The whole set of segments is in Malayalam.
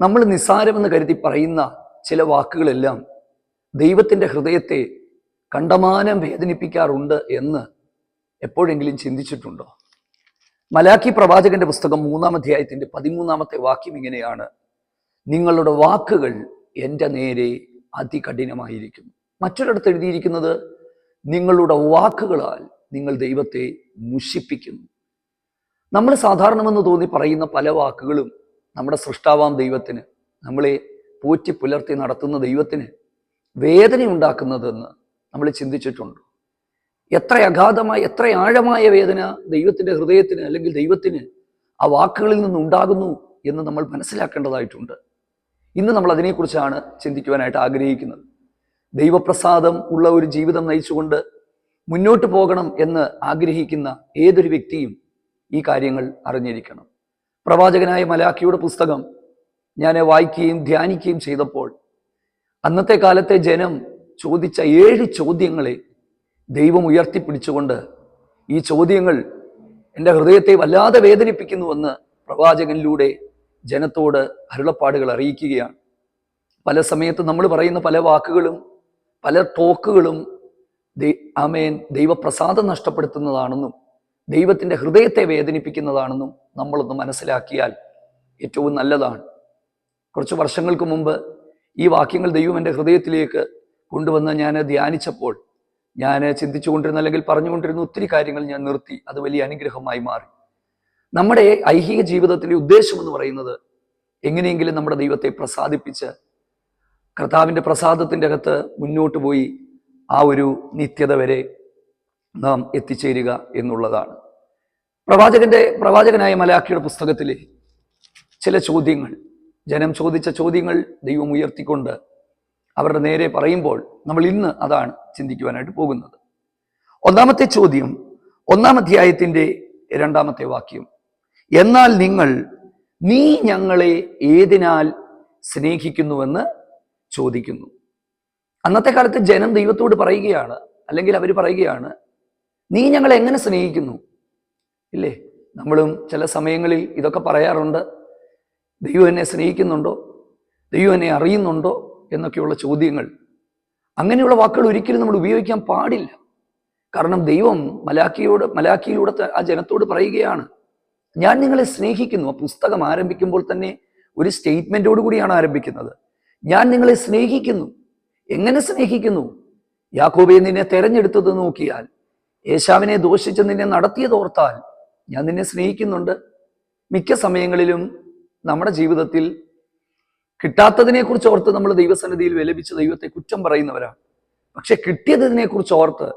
നമ്മൾ നിസ്സാരമെന്ന് കരുതി പറയുന്ന ചില വാക്കുകളെല്ലാം ദൈവത്തിന്റെ ഹൃദയത്തെ കണ്ടമാനം വേദനിപ്പിക്കാറുണ്ട് എന്ന് എപ്പോഴെങ്കിലും ചിന്തിച്ചിട്ടുണ്ടോ? മലാക്കി പ്രവാചകന്റെ പുസ്തകം മൂന്നാം അധ്യായത്തിന്റെ പതിമൂന്നാമത്തെ വാക്യം ഇങ്ങനെയാണ്. നിങ്ങളുടെ വാക്കുകൾ എന്റെ നേരെ അതികഠിനമായിരിക്കുന്നു. മറ്റൊരിടത്ത് എഴുതിയിരിക്കുന്നത് നിങ്ങളുടെ വാക്കുകളാൽ നിങ്ങൾ ദൈവത്തെ മുഷിപ്പിക്കുന്നു. നമ്മൾ സാധാരണമെന്ന് തോന്നി പറയുന്ന പല വാക്കുകളും നമ്മുടെ സൃഷ്ടാവാം ദൈവത്തിന് നമ്മളെ പോറ്റി പുലർത്തി നടത്തുന്ന ദൈവത്തിന് വേദന ഉണ്ടാക്കുന്നതെന്ന് നമ്മൾ ചിന്തിച്ചിട്ടുണ്ട്. എത്ര അഗാധമായ എത്ര ആഴമായ വേദന ദൈവത്തിന്റെ ഹൃദയത്തിന് അല്ലെങ്കിൽ ദൈവത്തിന് ആ വാക്കുകളിൽ നിന്നുണ്ടാകുന്നു എന്ന് നമ്മൾ മനസ്സിലാക്കേണ്ടതായിട്ടുണ്ട്. ഇന്ന് നമ്മൾ അതിനെക്കുറിച്ചാണ് ചിന്തിക്കുവാനായിട്ട് ആഗ്രഹിക്കുന്നത്. ദൈവപ്രസാദം ഉള്ള ഒരു ജീവിതം നയിച്ചുകൊണ്ട് മുന്നോട്ട് പോകണം എന്ന് ആഗ്രഹിക്കുന്ന ഏതൊരു വ്യക്തിയും ഈ കാര്യങ്ങൾ അറിഞ്ഞിരിക്കണം. പ്രവാചകനായ മലാഖിയുടെ പുസ്തകം ഞാൻ വായിക്കുകയും ധ്യാനിക്കുകയും ചെയ്തപ്പോൾ അന്നത്തെ കാലത്തെ ജനം ചോദിച്ച ഏഴ് ചോദ്യങ്ങളെ ദൈവം ഉയർത്തിപ്പിടിച്ചുകൊണ്ട് ഈ ചോദ്യങ്ങൾ എന്റെ ഹൃദയത്തെ വല്ലാതെ വേദനിപ്പിക്കുന്നുവെന്ന് പ്രവാചകനിലൂടെ ജനത്തോട് അരുളപ്പാടുകൾ അറിയിക്കുകയാണ്. പല സമയത്ത് നമ്മൾ പറയുന്ന പല വാക്കുകളും പല ടോക്കുകളും ആമേൻ ദൈവപ്രസാദം നഷ്ടപ്പെടുത്തുന്നതാണെന്നും ദൈവത്തിന്റെ ഹൃദയത്തെ വേദനിപ്പിക്കുന്നതാണെന്നും നമ്മളൊന്ന് മനസ്സിലാക്കിയാൽ ഏറ്റവും നല്ലതാണ്. കുറച്ച് വർഷങ്ങൾക്ക് മുമ്പ് ഈ വാക്യങ്ങൾ ദൈവം എന്റെ ഹൃദയത്തിലേക്ക് കൊണ്ടുവന്ന് ഞാൻ ധ്യാനിച്ചപ്പോൾ ഞാൻ ചിന്തിച്ചുകൊണ്ടിരുന്ന അല്ലെങ്കിൽ പറഞ്ഞുകൊണ്ടിരുന്ന ഒത്തിരി കാര്യങ്ങൾ ഞാൻ നിർത്തി. അത് വലിയ അനുഗ്രഹമായി മാറി. നമ്മുടെ ഐഹിക ജീവിതത്തിലെ ഉദ്ദേശം എന്ന് പറയുന്നത് എങ്ങനെയെങ്കിലും നമ്മുടെ ദൈവത്തെ പ്രസാദിപ്പിച്ച് കർത്താവിന്റെ പ്രസാദത്തിന്റെ അകത്ത് മുന്നോട്ട് പോയി ആ ഒരു നിത്യത വരെ നാം എത്തിച്ചേരുക എന്നുള്ളതാണ്. പ്രവാചകന്റെ പ്രവാചകനായ മലാഖിയുടെ പുസ്തകത്തിലെ ചില ചോദ്യങ്ങൾ. ജനം ചോദിച്ച ചോദ്യങ്ങൾ ദൈവം ഉയർത്തിക്കൊണ്ട് അവരുടെ നേരെ പറയുമ്പോൾ നമ്മൾ ഇന്ന് അതാണ് ചിന്തിക്കുവാനായിട്ട് പോകുന്നത്. ഒന്നാമത്തെ ചോദ്യം ഒന്നാം അധ്യായത്തിന്റെ രണ്ടാമത്തെ വാക്യം. എന്നാൽ നിങ്ങൾ നീ ഞങ്ങളെ ഏതിനാൽ സ്നേഹിക്കുന്നുവെന്ന് ചോദിക്കുന്നു. അന്നത്തെ കാലത്ത് ജനം ദൈവത്തോട് പറയുകയാണ് അല്ലെങ്കിൽ അവർ പറയുകയാണ് നീ ഞങ്ങളെ എങ്ങനെ സ്നേഹിക്കുന്നു? ഇല്ലേ? നമ്മളും ചില സമയങ്ങളിൽ ഇതൊക്കെ പറയാറുണ്ട്. ദൈവം എന്നെ സ്നേഹിക്കുന്നുണ്ടോ? ദൈവം എന്നെ അറിയുന്നുണ്ടോ? എന്നൊക്കെയുള്ള ചോദ്യങ്ങൾ. അങ്ങനെയുള്ള വാക്കുകൾ ഒരിക്കലും നമ്മൾ ഉപയോഗിക്കാൻ പാടില്ല. കാരണം ദൈവം മലാക്കിയോട് മലാക്കിയിലൂടെ ആ ജനത്തോട് പറയുകയാണ് ഞാൻ നിങ്ങളെ സ്നേഹിക്കുന്നു. ആ പുസ്തകം ആരംഭിക്കുമ്പോൾ തന്നെ ഒരു സ്റ്റേറ്റ്മെന്റോട് കൂടിയാണ് ആരംഭിക്കുന്നത്. ഞാൻ നിങ്ങളെ സ്നേഹിക്കുന്നു. എങ്ങനെ സ്നേഹിക്കുന്നു? യാക്കോബെ നിന്നെ തെരഞ്ഞെടുത്തത് നോക്കിയാൽ യേശാവിനെ ദോഷിച്ച് നിന്നെ നടത്തിയത് ഓർത്താൽ ഞാൻ നിന്നെ സ്നേഹിക്കുന്നുണ്ട്. മിക്ക സമയങ്ങളിലും നമ്മുടെ ജീവിതത്തിൽ കിട്ടാത്തതിനെ കുറിച്ച് ഓർത്ത് നമ്മൾ ദൈവസന്നിധിയിൽ വിലപിച്ച് ദൈവത്തെ കുറ്റം പറയുന്നവരാണ്. പക്ഷെ കിട്ടിയതിനെ കുറിച്ച് ഓർത്ത്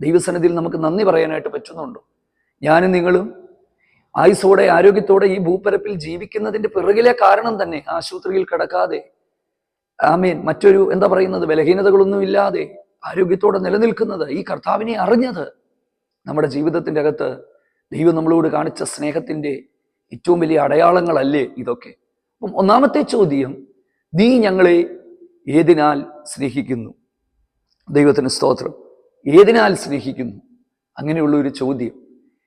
ദൈവസന്നിധിയിൽ നമുക്ക് നന്ദി പറയാനായിട്ട് പറ്റുന്നുണ്ടോ. ഞാനും നിങ്ങളും ആയുസോടെ ആരോഗ്യത്തോടെ ഈ ഭൂപരപ്പിൽ ജീവിക്കുന്നതിന്റെ പിറകിലെ കാരണം തന്നെ ആശുപത്രിയിൽ കിടക്കാതെ ആമേൻ മറ്റൊരു എന്താ പറയുന്നത് ബലഹീനതകളൊന്നും ഇല്ലാതെ ആരോഗ്യത്തോടെ നിലനിൽക്കുന്നത് ഈ കർത്താവിനെ അറിഞ്ഞത് നമ്മുടെ ജീവിതത്തിന്റെ അകത്ത് ദൈവം നമ്മളോട് കാണിച്ച സ്നേഹത്തിന്റെ ഏറ്റവും വലിയ അടയാളങ്ങളല്ലേ ഇതൊക്കെ. അപ്പം ഒന്നാമത്തെ ചോദ്യം നീ ഞങ്ങളെ ഏതിനാൽ സ്നേഹിക്കുന്നു? ദൈവത്തിന് സ്തോത്രം. ഏതിനാൽ സ്നേഹിക്കുന്നു? അങ്ങനെയുള്ള ഒരു ചോദ്യം.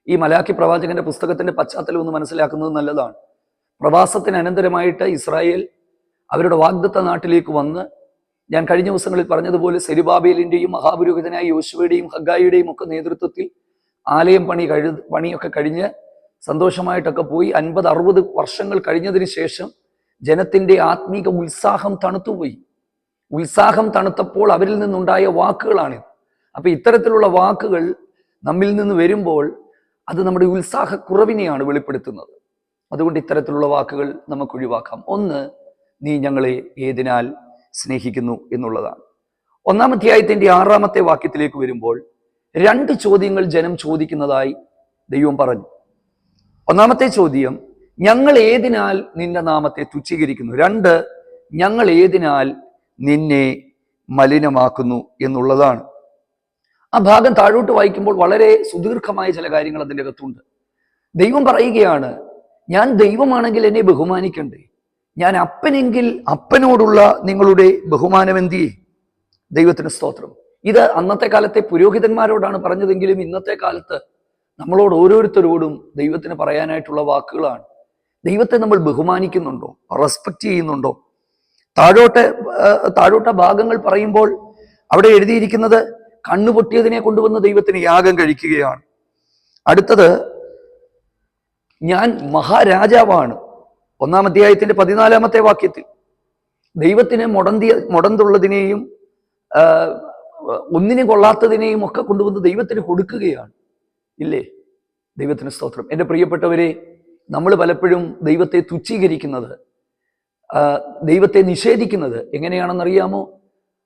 ഈ മലാഖി പ്രവാചകന്റെ പുസ്തകത്തിന്റെ പശ്ചാത്തലം ഒന്ന് മനസ്സിലാക്കുന്നത് നല്ലതാണ്. പ്രവാസത്തിന് അനന്തരമായിട്ട് ഇസ്രായേൽ അവരുടെ വാഗ്ദത്ത നാട്ടിലേക്ക് വന്ന് ഞാൻ കഴിഞ്ഞ ദിവസങ്ങളിൽ പറഞ്ഞതുപോലെ സെരുബാബേലിന്റെയും മഹാപുരോഹിതനായ യോശുവയുടെയും ഹഗായിയുടെയും ഒക്കെ നേതൃത്വത്തിൽ ആലയം പണി കഴി പണിയൊക്കെ കഴിഞ്ഞ് സന്തോഷമായിട്ടൊക്കെ പോയി. അൻപത് അറുപത് വർഷങ്ങൾ കഴിഞ്ഞതിന് ശേഷം ജനത്തിന്റെ ആത്മീക ഉത്സാഹം തണുത്തുപോയി. ഉത്സാഹം തണുത്തപ്പോൾ അവരിൽ നിന്നുണ്ടായ വാക്കുകളാണിത്. അപ്പൊ ഇത്തരത്തിലുള്ള വാക്കുകൾ നമ്മിൽ നിന്ന് വരുമ്പോൾ അത് നമ്മുടെ ഉത്സാഹക്കുറവിനെയാണ് വെളിപ്പെടുത്തുന്നത്. അതുകൊണ്ട് ഇത്തരത്തിലുള്ള വാക്കുകൾ നമുക്ക് ഒഴിവാക്കാം. ഒന്ന് നീ ഞങ്ങളെ ഏതിനാൽ സ്നേഹിക്കുന്നു എന്നുള്ളതാണ്. ഒന്നാം അധ്യായത്തിന്റെ ആറാമത്തെ വാക്യത്തിലേക്ക് വരുമ്പോൾ രണ്ട് ചോദ്യങ്ങൾ ജനം ചോദിക്കുന്നതായി ദൈവം പറഞ്ഞു. ഒന്നാമത്തെ ചോദ്യം ഞങ്ങൾ ഏതിനാൽ നിന്റെ നാമത്തെ തുച്ഛീകരിക്കുന്നു? രണ്ട് ഞങ്ങൾ ഏതിനാൽ നിന്നെ മലിനമാക്കുന്നു എന്നുള്ളതാണ്. ആ ഭാഗം താഴോട്ട് വായിക്കുമ്പോൾ വളരെ സുദീർഘമായ ചില കാര്യങ്ങൾ അതിന്റെ അകത്തുണ്ട്. ദൈവം പറയുകയാണ് ഞാൻ ദൈവമാണെങ്കിൽ എന്നെ ബഹുമാനിക്കണ്ടേ? ഞാൻ അപ്പനെങ്കിൽ അപ്പനോടുള്ള നിങ്ങളുടെ ബഹുമാനം എന്തിയേ ദൈവത്തിന് സ്തോത്രം. ഇത് അന്നത്തെ കാലത്തെ പുരോഹിതന്മാരോടാണ് പറഞ്ഞതെങ്കിലും ഇന്നത്തെ കാലത്ത് നമ്മളോട് ഓരോരുത്തരോടും ദൈവത്തിന് പറയാനായിട്ടുള്ള വാക്കുകളാണ്. ദൈവത്തെ നമ്മൾ ബഹുമാനിക്കുന്നുണ്ടോ? റെസ്പെക്ട് ചെയ്യുന്നുണ്ടോ? താഴോട്ട് താഴോട്ട ഭാഗങ്ങൾ പറയുമ്പോൾ അവിടെ എഴുതിയിരിക്കുന്നത് കണ്ണുപൊട്ടിയതിനെ കൊണ്ടുവന്ന് ദൈവത്തിന് യാഗം കഴിക്കുകയാണ്. അടുത്തത് ഞാൻ മഹാരാജാവാണ്. ഒന്നാം അധ്യായത്തിന്റെ പതിനാലാമത്തെ വാക്യത്തിൽ ദൈവത്തിന് മുടന്തിയ മുടന്തുള്ളതിനെയും ഒന്നിനും കൊള്ളാത്തതിനെയും ഒക്കെ കൊണ്ടുവന്ന് ദൈവത്തിന് കൊടുക്കുകയാണ്. ഇല്ലേ? ദൈവത്തിന് സ്തോത്രം. എന്റെ പ്രിയപ്പെട്ടവരെ നമ്മൾ പലപ്പോഴും ദൈവത്തെ തുച്ഛീകരിക്കുന്നത് ദൈവത്തെ നിഷേധിക്കുന്നത് എങ്ങനെയാണെന്നറിയാമോ?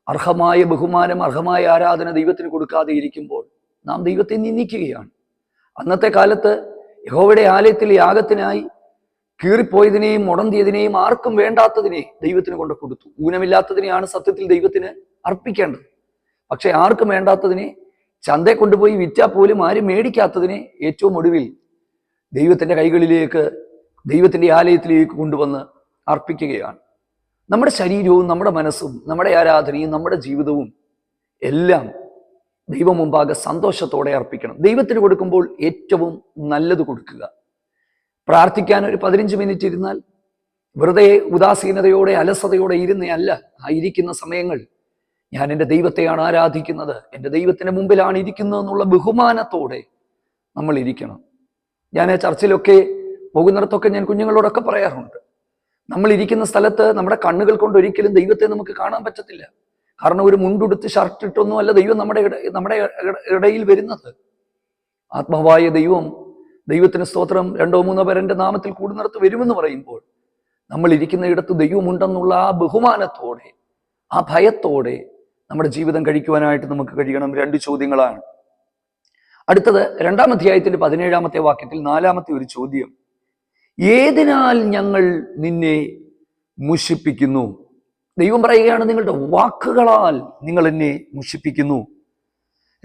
അർഹമായ ബഹുമാനം അർഹമായ ആരാധന ദൈവത്തിന് കൊടുക്കാതെ ഇരിക്കുമ്പോൾ നാം ദൈവത്തെ നിന്ദിക്കുകയാണ്. അന്നത്തെ കാലത്ത് യഹോവയുടെ ആലയത്തിൽ യാഗത്തിനായി കീറിപ്പോയതിനെയും മുടന്തിയതിനെയും ആർക്കും വേണ്ടാത്തതിനെ ദൈവത്തിന് കൊണ്ട് കൊടുത്തു. ഊനമില്ലാത്തതിനെയാണ് സത്യത്തിൽ ദൈവത്തിന് അർപ്പിക്കേണ്ടത്. പക്ഷെ ആർക്കും വേണ്ടാത്തതിനെ ചന്തയെ കൊണ്ടുപോയി വിറ്റാൽ പോലും ആരും മേടിക്കാത്തതിനെ ഏറ്റവും ഒടുവിൽ ദൈവത്തിന്റെ കൈകളിലേക്ക് ദൈവത്തിന്റെ ആലയത്തിലേക്ക് കൊണ്ടുവന്ന് അർപ്പിക്കുകയാണ്. നമ്മുടെ ശരീരവും നമ്മുടെ മനസ്സും നമ്മുടെ ആരാധനയും നമ്മുടെ ജീവിതവും എല്ലാം ദൈവം മുമ്പാകെ സന്തോഷത്തോടെ അർപ്പിക്കണം. ദൈവത്തിന് കൊടുക്കുമ്പോൾ ഏറ്റവും നല്ലത് കൊടുക്കുക. പ്രാർത്ഥിക്കാൻ ഒരു പതിനഞ്ച് മിനിറ്റ് ഇരുന്നാൽ വെറുതെ ഉദാസീനതയോടെ അലസതയോടെ ഇരുന്നയല്ല ആ ഇരിക്കുന്ന സമയങ്ങൾ ഞാൻ എന്റെ ദൈവത്തെയാണ് ആരാധിക്കുന്നത്. എന്റെ ദൈവത്തിന്റെ മുമ്പിലാണ് ഇരിക്കുന്നത് എന്നുള്ള ബഹുമാനത്തോടെ നമ്മൾ ഇരിക്കണം. ഞാൻ ചർച്ചിലൊക്കെ പോകുന്നിടത്തൊക്കെ ഞാൻ കുഞ്ഞുങ്ങളോടൊക്കെ പറയാറുണ്ട്. നമ്മൾ ഇരിക്കുന്ന സ്ഥലത്ത് നമ്മുടെ കണ്ണുകൾ കൊണ്ട് ഒരിക്കലും ദൈവത്തെ നമുക്ക് കാണാൻ പറ്റത്തില്ല. കാരണം ഒരു മുണ്ടുടുത്ത് ഷർട്ട് ഇട്ടൊന്നും അല്ല ദൈവം നമ്മുടെ നമ്മുടെ ഇടയിൽ വരുന്നത്. ആത്മാവായ ദൈവം ദൈവത്തിന് സ്തോത്രം രണ്ടോ മൂന്നോ പേരന്റെ നാമത്തിൽ കൂടുന്നിടത്ത് വരുമെന്ന് പറയുമ്പോൾ നമ്മൾ ഇരിക്കുന്ന ഇടത്ത് ദൈവമുണ്ടെന്നുള്ള ആ ബഹുമാനത്തോടെ ആ ഭയത്തോടെ നമ്മുടെ ജീവിതം കഴിക്കുവാനായിട്ട് നമുക്ക് കഴിയണം രണ്ട് ചോദ്യങ്ങളാണ്. അടുത്തത് രണ്ടാം അധ്യായത്തിന്റെ പതിനേഴാമത്തെ വാക്യത്തിൽ നാലാമത്തെ ഒരു ചോദ്യം. ഏതിനാൽ ഞങ്ങൾ നിന്നെ മുഷിപ്പിക്കുന്നു? ദൈവം പറയുകയാണ് നിങ്ങളുടെ വാക്കുകളാൽ നിങ്ങൾ എന്നെ മുഷിപ്പിക്കുന്നു.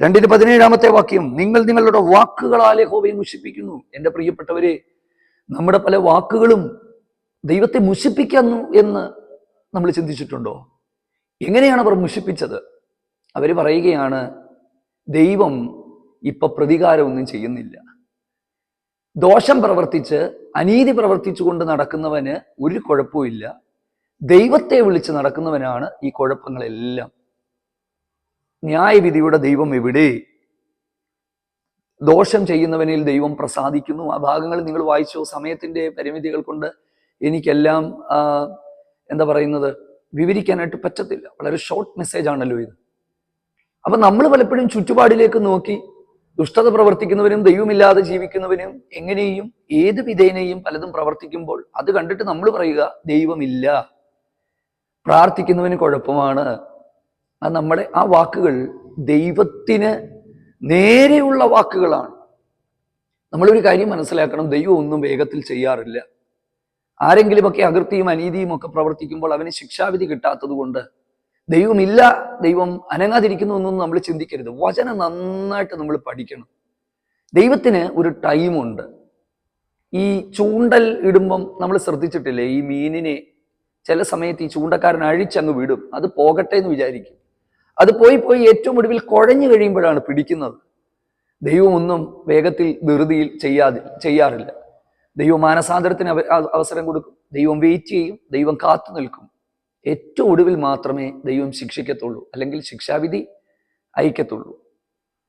രണ്ടിന് പതിനേഴാമത്തെ വാക്യം നിങ്ങൾ നിങ്ങളുടെ വാക്കുകളാൽ ഹോവയെ മുഷിപ്പിക്കുന്നു. എന്റെ പ്രിയപ്പെട്ടവരെ നമ്മുടെ പല വാക്കുകളും ദൈവത്തെ മുഷിപ്പിക്കുന്നു എന്ന് നമ്മൾ ചിന്തിച്ചിട്ടുണ്ടോ? എങ്ങനെയാണ് അവർ മുഷിപ്പിച്ചത്? അവർ പറയുകയാണ് ദൈവം ഇപ്പൊ പ്രതികാരമൊന്നും ചെയ്യുന്നില്ല. ദോഷം പ്രവർത്തിച്ച് അനീതി പ്രവർത്തിച്ചുകൊണ്ട് നടക്കുന്നവന് ഒരു കുഴപ്പമില്ല ദൈവത്തെ വിളിച്ച് നടക്കുന്നവനാണ് ഈ കുഴപ്പങ്ങളെല്ലാം. ന്യായവിധിയുടെ ദൈവം എവിടെ? ദോഷം ചെയ്യുന്നവനിൽ ദൈവം പ്രസാദിക്കുന്നു. ആ ഭാഗങ്ങൾ നിങ്ങൾ വായിച്ചോ? സമയത്തിന്റെ പരിമിതികൾ കൊണ്ട് എനിക്കെല്ലാം എന്താ പറയുന്നത്? വിവരിക്കാനായിട്ട് പറ്റത്തില്ല. വളരെ ഷോർട്ട് മെസ്സേജ് ആണല്ലോ ഇത്. അപ്പൊ നമ്മൾ പലപ്പോഴും ചുറ്റുപാടിലേക്ക് നോക്കി ദുഷ്ടത പ്രവർത്തിക്കുന്നവനും ദൈവമില്ലാതെ ജീവിക്കുന്നവനും എങ്ങനെയും ഏത് വിധേനയും പലതും പ്രവർത്തിക്കുമ്പോൾ അത് കണ്ടിട്ട് നമ്മൾ പറയുക ദൈവമില്ല. പ്രാർത്ഥിക്കുന്നവന് കുഴപ്പമാണ്. ആ നമ്മുടെ ആ വാക്കുകൾ ദൈവത്തിന് നേരെയുള്ള വാക്കുകളാണ്. നമ്മളൊരു കാര്യം മനസ്സിലാക്കണം ദൈവം ഒന്നും വേഗത്തിൽ ചെയ്യാറില്ല. ആരെങ്കിലുമൊക്കെ അകൃത്തിയും അനീതിയും ഒക്കെ പ്രവർത്തിക്കുമ്പോൾ അവന് ശിക്ഷാവിധി കിട്ടാത്തത് കൊണ്ട് ദൈവമില്ല ദൈവം അനങ്ങാതിരിക്കുന്നു എന്നൊന്നും നമ്മൾ ചിന്തിക്കരുത്. വചനം നന്നായിട്ട് നമ്മൾ പഠിക്കണം. ദൈവത്തിന് ഒരു ടൈമുണ്ട് ഈ ചൂണ്ടൽ ഇടുമ്പം നമ്മൾ ശ്രദ്ധിച്ചിട്ടില്ലേ? ഈ മീനിനെ ചില സമയത്ത് ഈ ചൂണ്ടക്കാരൻ അഴിച്ചങ്ങ് വിടും. അത് പോകട്ടെ എന്ന് വിചാരിക്കും. അത് പോയി പോയി ഏറ്റവും ഒടുവിൽ കുഴഞ്ഞു കഴിയുമ്പോഴാണ് പിടിക്കുന്നത്. ദൈവമൊന്നും വേഗത്തിൽ ധൃതിയിൽ ചെയ്യാതി ചെയ്യാറില്ല. ദൈവം മാനസാന്തരത്തിന് അവ- അവ- അവസരം കൊടുക്കും. ദൈവം വെയിറ്റ് ചെയ്യും. ദൈവം കാത്തു നിൽക്കും. ഏറ്റവും ഒടുവിൽ മാത്രമേ ദൈവം ശിക്ഷിക്കത്തുള്ളൂ. അല്ലെങ്കിൽ ശിക്ഷാവിധി അയക്കത്തുള്ളൂ.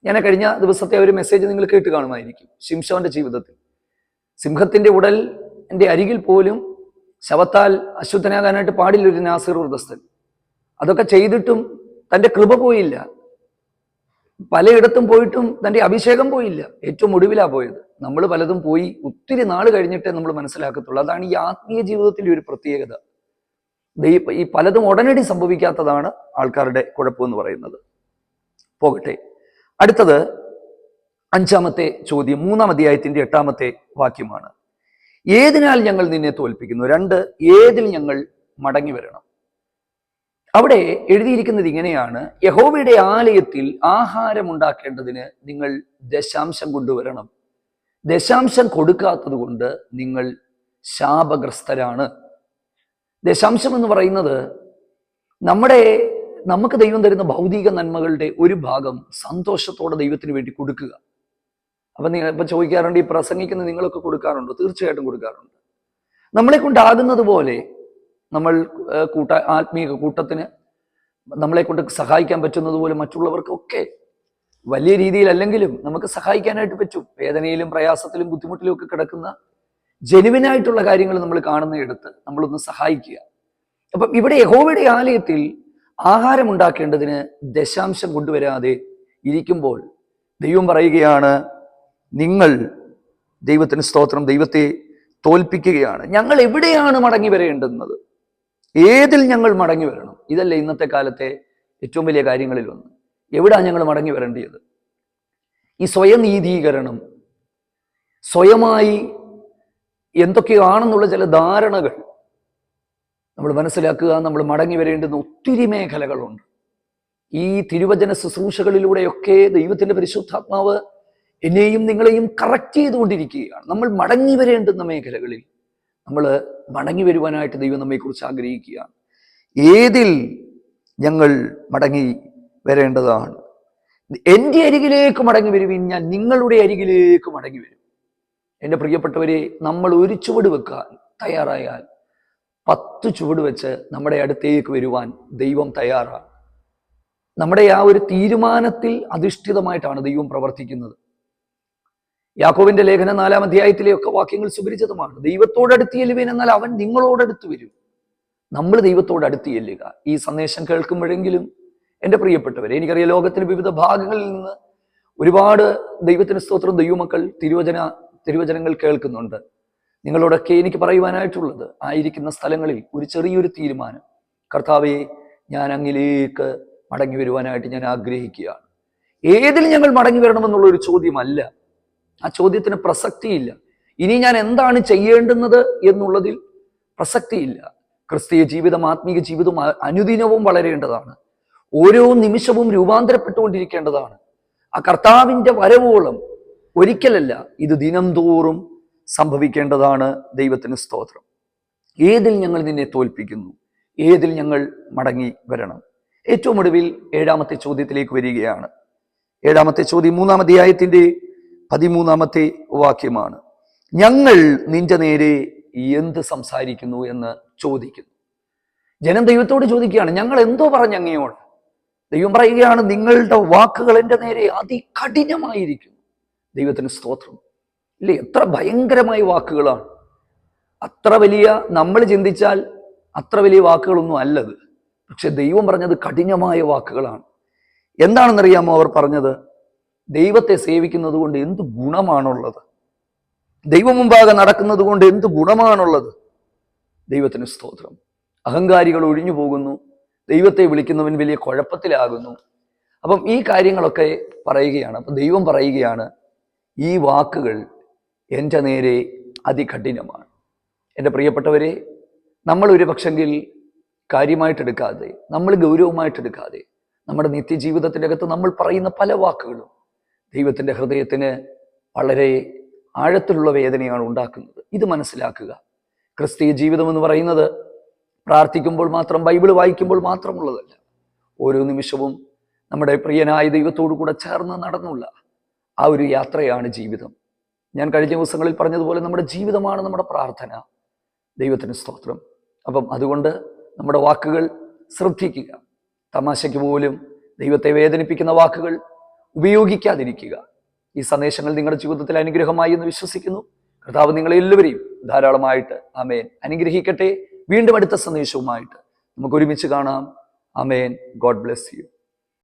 ഞാൻ കഴിഞ്ഞ ദിവസത്തെ ഒരു മെസ്സേജ് നിങ്ങൾ കേട്ട് കാണുമായിരിക്കും. ശിംഷോന്റെ ജീവിതത്തിൽ. സിംഹത്തിന്റെ ഉടൽ എന്റെ അരികിൽ പോലും ശവത്താൽ അശുദ്ധനാകാനായിട്ട് പാടില്ല ഒരു നാസിർ വൃതസ്ഥൻ അതൊക്കെ ചെയ്തിട്ടും തന്റെ കൃപ പോയില്ല. പലയിടത്തും പോയിട്ടും തന്റെ അഭിഷേകം പോയില്ല. ഏറ്റവും ഒടുവിലാ പോയത്. നമ്മൾ പലതും പോയി ഒത്തിരി നാൾ കഴിഞ്ഞിട്ടേ നമ്മൾ മനസ്സിലാക്കത്തുള്ളൂ. അതാണ് ഈ ആത്മീയ ജീവിതത്തിന്റെ ഒരു പ്രത്യേകത. ഈ പലതും ഉടനടി സംഭവിക്കാത്തതാണ് ആൾക്കാരുടെ കുഴപ്പമെന്ന് പറയുന്നത്. പോകട്ടെ. അടുത്തത് അഞ്ചാമത്തെ ചോദ്യം മൂന്നാം അധ്യായത്തിന്റെ എട്ടാമത്തെ വാക്യമാണ്. ഏതിനാൽ ഞങ്ങൾ നിന്നെ തോൽപ്പിക്കുന്നു? രണ്ട് ഏതിൽ ഞങ്ങൾ മടങ്ങി വരണം? അവിടെ എഴുതിയിരിക്കുന്നത് ഇങ്ങനെയാണ് യഹോവയുടെ ആലയത്തിൽ ആഹാരം ഉണ്ടാക്കേണ്ടതിന് നിങ്ങൾ ദശാംശം കൊണ്ടുവരണം. ദശാംശം കൊടുക്കാത്തത് കൊണ്ട് നിങ്ങൾ ശാപഗ്രസ്തരാണ്. ദശാംശം എന്ന് പറയുന്നത് നമ്മുടെ നമുക്ക് ദൈവം തരുന്ന ഭൗതിക നന്മകളുടെ ഒരു ഭാഗം സന്തോഷത്തോടെ ദൈവത്തിന് വേണ്ടി കൊടുക്കുക. അപ്പൊ നിങ്ങൾ ഇപ്പൊ ചോദിക്കാറുണ്ട് ഈ പ്രസംഗിക്കുന്ന നിങ്ങളൊക്കെ കൊടുക്കാറുണ്ടോ? തീർച്ചയായിട്ടും കൊടുക്കാറുണ്ട്. നമ്മളെ കൊണ്ടാകുന്നത് പോലെ നമ്മൾ കൂട്ട ആത്മീയ കൂട്ടത്തിന് നമ്മളെ കൊണ്ട് സഹായിക്കാൻ പറ്റുന്നതുപോലെ മറ്റുള്ളവർക്കൊക്കെ വലിയ രീതിയിലല്ലെങ്കിലും നമുക്ക് സഹായിക്കാനായിട്ട് പറ്റും. വേദനയിലും പ്രയാസത്തിലും ബുദ്ധിമുട്ടിലും ഒക്കെ കിടക്കുന്ന ജനുവിനായിട്ടുള്ള കാര്യങ്ങൾ നമ്മൾ കാണുന്നയിടത്ത് നമ്മളൊന്ന് സഹായിക്കുക. അപ്പം ഇവിടെ യഹോവയുടെ ആലയത്തിൽ ആഹാരം ഉണ്ടാക്കേണ്ടതിന് ദശാംശം കൊണ്ടുവരാതെ ഇരിക്കുമ്പോൾ ദൈവം പറയുകയാണ് നിങ്ങൾ ദൈവത്തിന് സ്തോത്രം ദൈവത്തെ തോൽപ്പിക്കുകയാണ്. ഞങ്ങൾ എവിടെയാണ് മടങ്ങി വരേണ്ടുന്നത്? ഏതിൽ ഞങ്ങൾ മടങ്ങി വരണം? ഇതല്ലേ ഇന്നത്തെ കാലത്തെ ഏറ്റവും വലിയ കാര്യങ്ങളിൽ ഒന്ന്. എവിടാ ഞങ്ങൾ മടങ്ങി വരേണ്ടത് ഈ സ്വയനീതീകരണം സ്വയമായി എന്തൊക്കെയാണെന്നുള്ള ചില ധാരണകൾ നമ്മൾ മനസ്സിലാക്കുക നമ്മൾ മടങ്ങി വരേണ്ടുന്ന ഒത്തിരി മേഖലകളുണ്ട്. ഈ തിരുവചന ശുശ്രൂഷകളിലൂടെയൊക്കെ ദൈവത്തിന്റെ പരിശുദ്ധാത്മാവ് എന്നെയും നിങ്ങളെയും കറക്റ്റ് ചെയ്തുകൊണ്ടിരിക്കുകയാണ്. നമ്മൾ മടങ്ങി വരേണ്ടുന്ന മേഖലകളിൽ നമ്മൾ മടങ്ങി വരുവാനായിട്ട് ദൈവം നമ്മെക്കുറിച്ച് ആഗ്രഹിക്കുകയാണ്. ഏതിൽ ഞങ്ങൾ മടങ്ങി വരേണ്ടതാണ്? എന്റെ അരികിലേക്ക് മടങ്ങി വരുവിൻ ഞാൻ നിങ്ങളുടെ അരികിലേക്ക് മടങ്ങി വരും. എന്റെ പ്രിയപ്പെട്ടവരെ നമ്മൾ ഒരു ചുവട് വെക്കാൻ തയ്യാറായാൽ പത്ത് ചുവട് വെച്ച് നമ്മുടെ അടുത്തേക്ക് വരുവാൻ ദൈവം തയ്യാറാണ്. നമ്മുടെ ആ ഒരു തീരുമാനത്തിൽ അധിഷ്ഠിതമായിട്ടാണ് ദൈവം പ്രവർത്തിക്കുന്നത്. യാക്കോവിന്റെ ലേഖന നാലാം അധ്യായത്തിലെയൊക്കെ വാക്യങ്ങൾ സുപരിചിതമാണ്. ദൈവത്തോടടുത്ത് ചെല്ലുവേൻ എന്നാൽ അവൻ നിങ്ങളോടടുത്ത് വരും. നമ്മൾ ദൈവത്തോട് അടുത്ത് ചെല്ലുക. ഈ സന്ദേശം കേൾക്കുമ്പോഴെങ്കിലും എന്റെ പ്രിയപ്പെട്ടവരെ എനിക്കറിയാം ലോകത്തിലെ വിവിധ ഭാഗങ്ങളിൽ നിന്ന് ഒരുപാട് ദൈവത്തിന് സ്തോത്രം ദൈവമക്കൾ തിരുവചന തിരുവചനങ്ങൾ കേൾക്കുന്നുണ്ട്. നിങ്ങളോടൊക്കെ എനിക്ക് പറയുവാനായിട്ടുള്ളത് ആയിരിക്കുന്ന സ്ഥലങ്ങളിൽ ഒരു ചെറിയൊരു തീരുമാനം. കർത്താവെ ഞാൻ അങ്ങിലേക്ക് മടങ്ങി വരുവാനായിട്ട് ഞാൻ ആഗ്രഹിക്കുകയാണ്. ഏതിൽ ഞങ്ങൾ മടങ്ങി വരണമെന്നുള്ള ഒരു ചോദ്യമല്ല. ആ ചോദ്യത്തിന് പ്രസക്തിയില്ല. ഇനി ഞാൻ എന്താണ് ചെയ്യേണ്ടുന്നത് എന്നുള്ളതിൽ പ്രസക്തിയില്ല. ക്രിസ്തീയ ജീവിതം ആത്മീയ ജീവിതം അനുദിനവും വളരേണ്ടതാണ്. ഓരോ നിമിഷവും രൂപാന്തരപ്പെട്ടുകൊണ്ടിരിക്കേണ്ടതാണ്. ആ കർത്താവിന്റെ വരവോളം ഒരിക്കലല്ല ഇത് ദിനം തോറും സംഭവിക്കേണ്ടതാണ് ദൈവത്തിന് സ്തോത്രം. ഏതിൽ ഞങ്ങൾ നിന്നെ തോൽപ്പിക്കുന്നു? ഏതിൽ ഞങ്ങൾ മടങ്ങി വരണം? ഏറ്റവും ഒടുവിൽ ഏഴാമത്തെ ചോദ്യത്തിലേക്ക് വരികയാണ്. ഏഴാമത്തെ ചോദ്യം മൂന്നാം അധ്യായത്തിന്റെ പതിമൂന്നാമത്തെ വാക്യമാണ്. ഞങ്ങൾ നിന്റെ നേരെ എന്ത് സംസാരിക്കുന്നു എന്ന് ചോദിക്കുന്നു. ജനം ദൈവത്തോട് ചോദിക്കുകയാണ് ഞങ്ങൾ എന്തോ പറഞ്ഞു ദൈവം പറയുകയാണ് നിങ്ങളുടെ വാക്കുകൾ എന്റെ നേരെ അതികഠിനമായിരിക്കുന്നു ദൈവത്തിന് സ്തോത്രം. ഇല്ലേ എത്ര ഭയങ്കരമായ വാക്കുകളാണ്. അത്ര വലിയ നമ്മൾ ചിന്തിച്ചാൽ അത്ര വലിയ വാക്കുകളൊന്നും അല്ലത്. പക്ഷെ ദൈവം പറഞ്ഞത് കഠിനമായ വാക്കുകളാണ്. എന്താണെന്നറിയാമോ അവർ പറഞ്ഞത്? ദൈവത്തെ സേവിക്കുന്നത് കൊണ്ട് എന്ത് ഗുണമാണുള്ളത്? ദൈവം മുമ്പാകെ നടക്കുന്നത് കൊണ്ട് എന്ത് ഗുണമാണുള്ളത്? ദൈവത്തിന് സ്തോത്രം. അഹങ്കാരികൾ ഒഴിഞ്ഞു പോകുന്നു. ദൈവത്തെ വിളിക്കുന്നവൻ വലിയ കുഴപ്പത്തിലാകുന്നു. അപ്പം ഈ കാര്യങ്ങളൊക്കെ പറയുകയാണ്. അപ്പം ദൈവം പറയുകയാണ് ഈ വാക്കുകൾ എന്റെ നേരെ അതികഠിനമാണ്. എന്റെ പ്രിയപ്പെട്ടവരെ നമ്മൾ ഒരു പക്ഷെങ്കിൽ കാര്യമായിട്ടെടുക്കാതെ നമ്മൾ ഗൗരവമായിട്ടെടുക്കാതെ നമ്മുടെ നിത്യജീവിതത്തിന്റെ അകത്ത് നമ്മൾ പറയുന്ന പല വാക്കുകളും ദൈവത്തിന്റെ ഹൃദയത്തിന് വളരെ ആഴത്തിലുള്ള വേദനയാണ് ഉണ്ടാക്കുന്നത്. ഇത് മനസ്സിലാക്കുക. ക്രിസ്തീയ ജീവിതം എന്ന് പറയുന്നത് പ്രാർത്ഥിക്കുമ്പോൾ മാത്രം ബൈബിൾ വായിക്കുമ്പോൾ മാത്രമുള്ളതല്ല. ഓരോ നിമിഷവും നമ്മുടെ പ്രിയനായ ദൈവത്തോടു കൂടെ ചേർന്ന് നടന്നുള്ള ആ ഒരു യാത്രയാണ് ജീവിതം. ഞാൻ കഴിഞ്ഞ ദിവസങ്ങളിൽ പറഞ്ഞതുപോലെ നമ്മുടെ ജീവിതമാണ് നമ്മുടെ പ്രാർത്ഥന. ദൈവത്തിന് സ്തോത്രം. അപ്പം അതുകൊണ്ട് നമ്മുടെ വാക്കുകൾ ശ്രദ്ധിക്കുക. തമാശയ്ക്ക് പോലും ദൈവത്തെ വേദനിപ്പിക്കുന്ന വാക്കുകൾ ഉപയോഗിക്കാതിരിക്കുക. ഈ സന്ദേശങ്ങൾ നിങ്ങളുടെ ജീവിതത്തിൽ അനുഗ്രഹമായി എന്ന് വിശ്വസിക്കുന്നു. കർത്താവ് നിങ്ങളെ എല്ലാവരെയും ധാരാളമായിട്ട് അമേൻ അനുഗ്രഹിക്കട്ടെ. വീണ്ടും അടുത്ത സന്ദേശവുമായിട്ട് നമുക്ക് ഒരുമിച്ച് കാണാം. Amen God bless you.